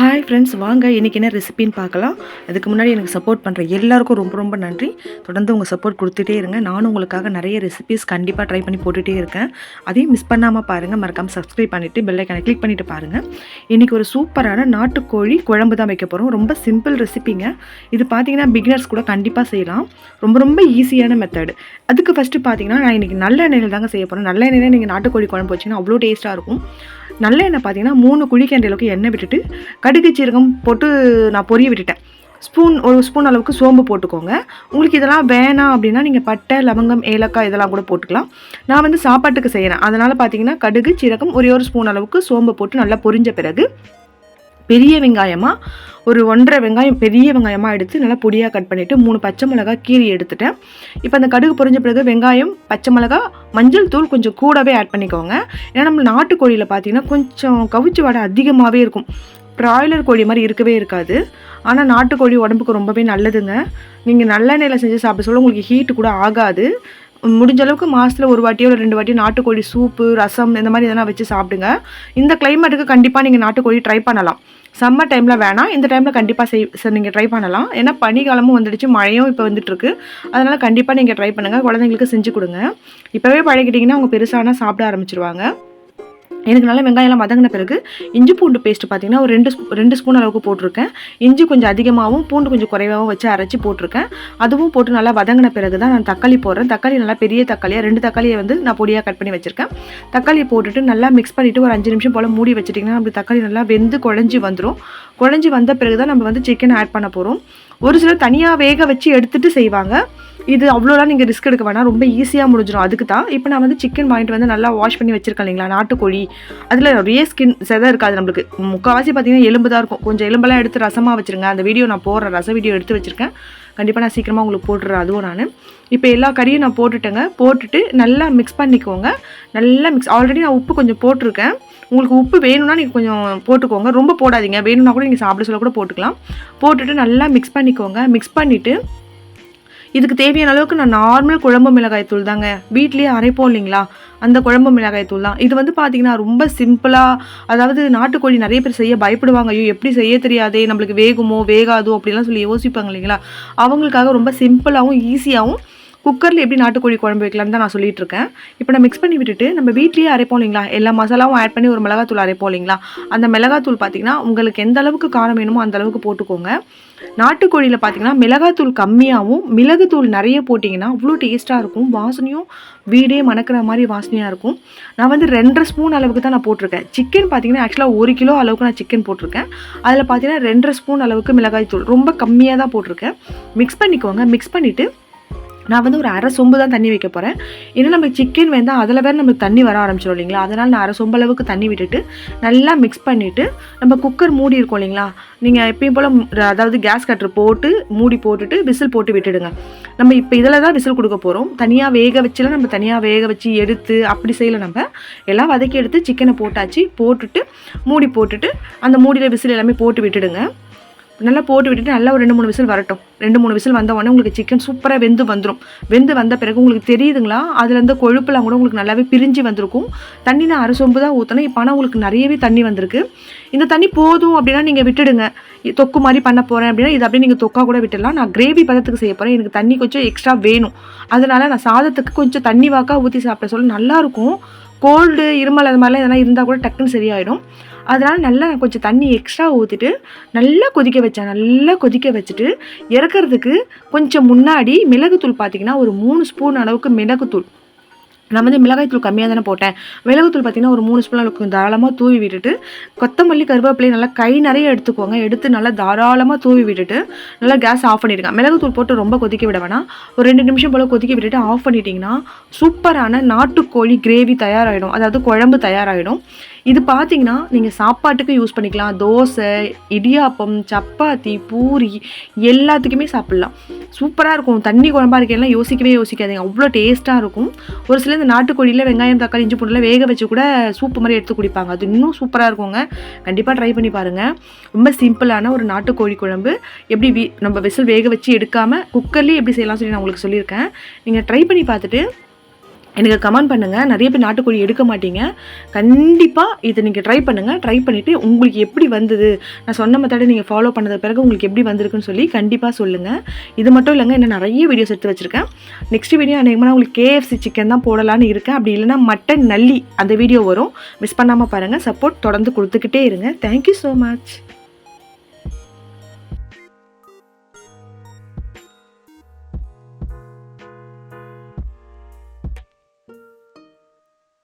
Hi friends வாங்க. இன்றைக்கி என்ன ரெசிபின்னு பார்க்கலாம். அதுக்கு முன்னாடி எனக்கு சப்போர்ட் பண்ணுற எல்லாருக்கும் ரொம்ப ரொம்ப நன்றி. தொடர்ந்து உங்கள் சப்போர்ட் கொடுத்துட்டே இருங்க. நானும் உங்களுக்காக நிறைய ரெசிபிஸ் கண்டிப்பாக ட்ரை பண்ணி போட்டுகிட்டே இருக்கேன். அதையும் மிஸ் பண்ணாமல் பாருங்கள் மறக்காமல் சப்ஸ்கிரைப் பண்ணிவிட்டு பெல்லைக்கான கிளிக் பண்ணிவிட்டு பாருங்கள் இன்றைக்கி ஒரு சூப்பரான நாட்டுக்கோழி குழம்பு தான் வைக்க போகிறோம் ரொம்ப சிம்பிள் ரெசிபிங்க இது பார்த்தீங்கன்னா பிகினர்ஸ் கூட கண்டிப்பாக செய்யலாம். ரொம்ப ரொம்ப ஈஸியான மெத்தடு அதுக்கு ஃபஸ்ட்டு பார்த்தீங்கன்னா நான் இன்றைக்கி நல்ல எண்ணெயில் தாங்க செய்ய போகிறேன் நல்ல எண்ணெயில் நீங்கள் நாட்டுக்கோழி குழம்பு வச்சிங்கன்னா அவ்வளோ டேஸ்ட்டாக இருக்கும். நல்ல எண்ணெய் பார்த்தீங்கன்னா மூணு குழிக்கண்ட அளவுக்கு எண்ணெய் விட்டுட்டு கடுகு சீரகம் போட்டு நான் பொரிய விட்டுட்டேன். ஸ்பூன் ஒரு ஸ்பூன் அளவுக்கு சோம்பு போட்டுக்கோங்க. உங்களுக்கு இதெல்லாம் வேணாம் அப்படின்னா நீங்கள் பட்டை லவங்கம் ஏலக்காய் இதெல்லாம் கூட போட்டுக்கலாம். நான் வந்து சாப்பாட்டுக்கு செய்கிறேன் அதனால் பார்த்தீங்கன்னா கடுகு சீரகம் ஒரே ஒரு ஸ்பூன் அளவுக்கு சோம்பு போட்டு நல்லா பொரிஞ்ச பிறகு பெரிய வெங்காயமாக ஒரு ஒன்றரை வெங்காயம் பெரிய வெங்காயமாக எடுத்து நல்லா பொடியாக கட் பண்ணிவிட்டு மூணு பச்சை மிளகா கீரி எடுத்துட்டேன். இப்போ அந்த கடுகு பொரிஞ்ச பிறகு வெங்காயம் பச்சை மிளகா மஞ்சள் தூள் கொஞ்சம் கூடவே ஆட் பண்ணிக்கோங்க. ஏன்னா நம்ம நாட்டுக்கோழியில் பார்த்தீங்கன்னா கொஞ்சம் கவிச்சு வடை அதிகமாகவே இருக்கும். ப்ராய்லர் கோழி மாதிரி இருக்கவே இருக்காது. ஆனால் நாட்டுக்கோழி உடம்புக்கு ரொம்பவே நல்லதுங்க. நீங்கள் நல்லெண்ணெயில் செஞ்சு சாப்பிட சொல்ல உங்களுக்கு ஹீட்டு கூட ஆகாது. முடிஞ்ச அளவுக்கு மாதத்தில் ஒரு வாட்டியோ இல்லை ரெண்டு வாட்டியோ நாட்டுக்கோழி சூப்பு ரசம் இந்த மாதிரி எதனா வச்சு சாப்பிடுங்க. இந்த கிளைமேட்டுக்கு கண்டிப்பாக நீங்கள் நாட்டுக்கோழி ட்ரை பண்ணலாம். சம்மர் டைமில் வேணாம். இந்த டைமில் கண்டிப்பாக செய் நீங்கள் ட்ரை பண்ணலாம். ஏன்னா பனிக்காலமும் வந்துடுச்சு மழையும் இப்போ வந்துட்டுருக்கு. அதனால் கண்டிப்பாக நீங்கள் ட்ரை பண்ணுங்கள் குழந்தைங்களுக்கு செஞ்சு கொடுங்க. இப்போவே பழகிட்டிங்கன்னா அவங்க பெருசானா சாப்பிட ஆரம்பிச்சிருவாங்க. எனக்கு நல்லா வெங்காயம்லாம் வதங்கின பிறகு இஞ்சி பூண்டு பேஸ்ட் பார்த்தீங்கன்னா ஒரு ரெண்டு ரெண்டு ஸ்பூன் அளவுக்கு போட்டிருக்கேன். இஞ்சி கொஞ்சம் அதிகமாகவும் பூண்டு கொஞ்சம் குறைவாகவும் வச்சு அரைச்சி போட்டிருக்கேன். அதுவும் போட்டு நல்லா வதங்கின பிறகு தான் நான் தக்காளி போடுறேன். தக்காளி நல்லா பெரிய தக்காளியாக ரெண்டு தக்காளியை வந்து நான் பொடியாக கட் பண்ணி வச்சுருக்கேன். தக்காளியை போட்டுட்டு நல்லா மிக்ஸ் பண்ணிவிட்டு ஒரு அஞ்சு நிமிஷம் போல் மூடி வச்சிட்டிங்கன்னா அப்படி தக்காளி நல்லா வெந்து குழஞ்சி வந்துடும் குழஞ்சி வந்த பிறகு தான் நம்ம வந்து சிக்கன் ஆட் பண்ண போகிறோம் ஒரு சிலர் தனியாக வேக வச்சு எடுத்துட்டு செய்வாங்க. இது அவ்வளோலாம் நீங்கள் ரிஸ்க் எடுக்க வேணாம். ரொம்ப ஈஸியாக முடிஞ்சிடும் அதுக்கு தான். இப்போ நான் வந்து சிக்கன் வாங்கிட்டு வந்து நல்லா வாஷ் பண்ணி வச்சிருக்கேன் இல்லைங்களா? நாட்டுக்கோழி. அதில் நிறைய ஸ்கின் செதை இருக்காது நம்மளுக்கு. முக்கால்வாசி பார்த்தீங்கன்னா எலும்பு தான் இருக்கும். கொஞ்சம் எலும்பெல்லாம் எடுத்து ரசமாக வச்சுருங்க. அந்த வீடியோ நான் போடுறேன் ரச வீடியோ எடுத்து வச்சுருக்கேன். கண்டிப்பாக நான் சீக்கிரமாக உங்களுக்கு போட்டுறேன். அதுவும் நான். இப்போ எல்லா கறியும் நான் போட்டுட்டேங்க. போட்டுட்டு நல்லா மிக்ஸ் பண்ணிக்கோங்க. நல்லா மிக்ஸ் ஆல்ரெடி நான் உப்பு கொஞ்சம் போட்டிருக்கேன். உங்களுக்கு உப்பு வேணும்னா நீங்கள் கொஞ்சம் போட்டுக்கோங்க. ரொம்ப போடாதீங்க. வேணும்னா கூட நீங்கள் சாப்பிட சொல்ல கூட போட்டுக்கலாம். போட்டுட்டு நல்லா மிக்ஸ் பண்ணிக்கோங்க. மிக்ஸ் பண்ணிவிட்டு இதுக்கு தேவையான அளவுக்கு நான் நார்மல் குழம்பு மிளகாய் தூள் தாங்க. வீட்லேயே அரைப்போம் இல்லைங்களா? அந்த குழம்பு மிளகாய் தூள் தான். இது வந்து பார்த்தீங்கன்னா ரொம்ப சிம்பிளாக அதாவது நாட்டுக்கோழி நிறைய பேர் செய்ய பயப்படுவாங்க. ஐயோ எப்படி செய்ய தெரியாதே நம்மளுக்கு வேகுமோ வேகாதோ அப்படிலாம் சொல்லி யோசிப்பாங்க இல்லைங்களா? அவங்களுக்காக ரொம்ப சிம்பிளாகவும் ஈஸியாகவும் குக்கரில் எப்படி நாட்டுக்கோழி குழம்பு வைக்கலாம்னு தான் நான் சொல்லிட்டு இருக்கேன். இப்போ நான் மிக்ஸ் பண்ணி விட்டுட்டு நம்ம வீட்லேயே அரைப்போம் இல்லைங்களா? எல்லா மசாலாவும் ஆட் பண்ணி ஒரு மிளகாத்தூள் அரைப்போம் இல்லைங்களா? அந்த மிளகாத்தூள் பார்த்தீங்கன்னா உங்களுக்கு எந்த அளவுக்கு காரம் வேணுமோ அந்த அளவுக்கு போட்டுக்கோங்க. நாட்டுக்கோழியில் பார்த்தீங்கன்னா மிளகாத்தூள் கம்மியாகவும் மிளகுத்தூள் நிறைய போட்டிங்கன்னா அவ்வளோ டேஸ்ட்டாக இருக்கும். வாசனையும் வீடே மணக்கிற மாதிரி வாசனையாக இருக்கும். நான் வந்து ரெண்டரை ஸ்பூன் அளவுக்கு தான் நான் போட்டிருக்கேன். சிக்கன் பார்த்தீங்கன்னா ஆக்சுவலாக ஒரு கிலோ அளவுக்கு நான் சிக்கன் போட்டிருக்கேன். அதில் பார்த்தீங்கன்னா ரெண்டரை ஸ்பூன் அளவுக்கு மிளகாய் தூள். ரொம்ப கம்மியாக தான் போட்டிருக்கேன். மிக்ஸ் பண்ணிக்கோங்க. மிக்ஸ் பண்ணிவிட்டு நான் வந்து ஒரு அரை சொம்பு தான் தண்ணி வைக்க போகிறேன் ஏன்னா நம்ம சிக்கன் வெந்தால் அதில் வேறு நமக்கு தண்ணி வர ஆரம்பிச்சிடும் இல்லைங்களா? அதனால் நான் அரை சொம்பு அளவுக்கு தண்ணி விட்டுட்டு நல்லா மிக்ஸ் பண்ணிவிட்டு நம்ம குக்கர் மூடி இருக்கோம் இல்லைங்களா? நீங்கள் எப்பயும் போல் அதாவது கேஸ் கட்டர் போட்டு மூடி போட்டுட்டு விசில் போட்டு விட்டுடுங்க. நம்ம இப்போ இதில் தான் விசில் கொடுக்க போகிறோம் தனியாக வேக வச்சுலாம் நம்ம தனியாக வேக வச்சு எடுத்து அப்படி செய்யலை நம்ம. எல்லாம் வதக்கி எடுத்து சிக்கனை போட்டாச்சு. போட்டுட்டு மூடி போட்டுட்டு அந்த மூடியில் விசில் எல்லாமே போட்டு விட்டுடுங்க. நல்லா போட்டு விட்டுட்டு நல்லா ஒரு ரெண்டு மூணு விசில் வரட்டும். ரெண்டு மூணு விசில் வந்த உடனே உங்களுக்கு சிக்கன் சூப்பராக வெந்து வந்துடும் வெந்து வந்த பிறகு உங்களுக்கு தெரியுதுங்களா? அதில் கொழுப்புலாம் கூட உங்களுக்கு நல்லாவே பிரிஞ்சு வந்திருக்கும். தண்ணி நான் அரை சொம்பு தான் ஊற்றினேன் இப்போ ஆனால் உங்களுக்கு நிறையவே தண்ணி வந்திருக்கு. இந்த தண்ணி போதும் அப்படின்னா நீங்கள் விட்டுடுங்க. தொக்கு மாதிரி பண்ண போகிறேன் அப்படின்னா இது அப்படியே நீங்கள் தொக்கா கூட விட்டுடலாம். நான் கிரேவி பதத்துக்கு செய்ய போகிறேன் எனக்கு தண்ணி கொஞ்சம் எக்ஸ்ட்ரா வேணும். அதனால நான் சாதத்துக்கு கொஞ்சம் தண்ணி வாக்காக ஊற்றி சாப்பிட சொல்ல நல்லாயிருக்கும் கோல்டு இருமல் அது மாதிரிலாம் எதனா இருந்தால் கூட டக்குன்னு சரியாயிடும். அதனால் நல்லா கொஞ்சம் தண்ணி எக்ஸ்ட்ரா ஊற்றிட்டு நல்லா கொதிக்க வச்சேன். நல்லா கொதிக்க வச்சுட்டு இறக்கறதுக்கு கொஞ்சம் முன்னாடி மிளகுத்தூள் பார்த்தீங்கன்னா ஒரு மூணு ஸ்பூன் அளவுக்கு மிளகுத்தூள். நான் வந்து மிளகாய்த்தூள் கம்மியாக தானே போட்டேன். மிளகுத்தூள் பார்த்தீங்கன்னா ஒரு மூணு ஸ்பூன் அளவுக்கு தாராளமாக தூவி விட்டுட்டு கொத்தமல்லி கருவேப்பிலையை நல்லா கை நிறைய எடுத்துக்கோங்க. எடுத்து நல்லா தாராளமாக தூவி விட்டுட்டு நல்லா கேஸ் ஆஃப் பண்ணிடுங்க. மிளகுத்தூள் போட்டு ரொம்ப கொதிக்க விட வேணாம். ஒரு ரெண்டு நிமிஷம் போல் கொதிக்க விட்டுட்டு ஆஃப் பண்ணிட்டீங்கன்னா சூப்பரான நாட்டுக்கோழி கிரேவி தயாராகிடும் அதாவது குழம்பு தயாராகிடும் இது பார்த்தீங்கன்னா நீங்கள் சாப்பாட்டுக்கு யூஸ் பண்ணிக்கலாம். தோசை இடியாப்பம் சப்பாத்தி பூரி எல்லாத்துக்குமே சாப்பிட்லாம். சூப்பராக இருக்கும். தண்ணி குழம்பா இருக்கலாம் யோசிக்கவே யோசிக்காதீங்க. அவ்வளோ டேஸ்ட்டாக இருக்கும். ஒரு சில இந்த நாட்டுக்கோழியில் வெங்காயம் தக்காளி இஞ்சி பூண்டுலாம் வேக வச்சு கூட சூப்பு மாதிரி எடுத்து குடிப்பாங்க. அது இன்னும் சூப்பராக இருக்குங்க. கண்டிப்பாக ட்ரை பண்ணி பாருங்கள் ரொம்ப சிம்பிளான ஒரு நாட்டுக்கோழி குழம்பு. எப்படி நம்ம விசில் வேக வச்சு எடுக்காமல் குக்கர்லேயே எப்படி செய்யலாம் சொல்லி நான் உங்களுக்கு சொல்லியிருக்கேன். நீங்கள் ட்ரை பண்ணி பார்த்துட்டு எனக்கு கமெண்ட் பண்ணுங்கள் நிறைய பேர் நாட்டுக்கோழி எடுக்க மாட்டீங்க. கண்டிப்பாக இதை நீங்கள் ட்ரை பண்ணுங்கள் ட்ரை பண்ணிவிட்டு உங்களுக்கு எப்படி வந்தது? நான் சொன்ன மெத்தடை நீங்கள் ஃபாலோ பண்ணது பிறகு உங்களுக்கு எப்படி வந்திருக்குன்னு சொல்லி கண்டிப்பாக சொல்லுங்கள் இது மட்டும் இல்லைங்க இன்னும் நிறைய வீடியோஸ் எடுத்து வச்சுருக்கேன். நெக்ஸ்ட் வீடியோ அநேகமாக உங்களுக்கு கேஎஃப்சி சிக்கன் தான் போடலான்னு இருக்கேன். அப்படி இல்லைன்னா மட்டன் நல்லி அந்த வீடியோ வரும். மிஸ் பண்ணாமல் பாருங்கள் சப்போர்ட் தொடர்ந்து கொடுத்துக்கிட்டே இருங்க. Thank you so much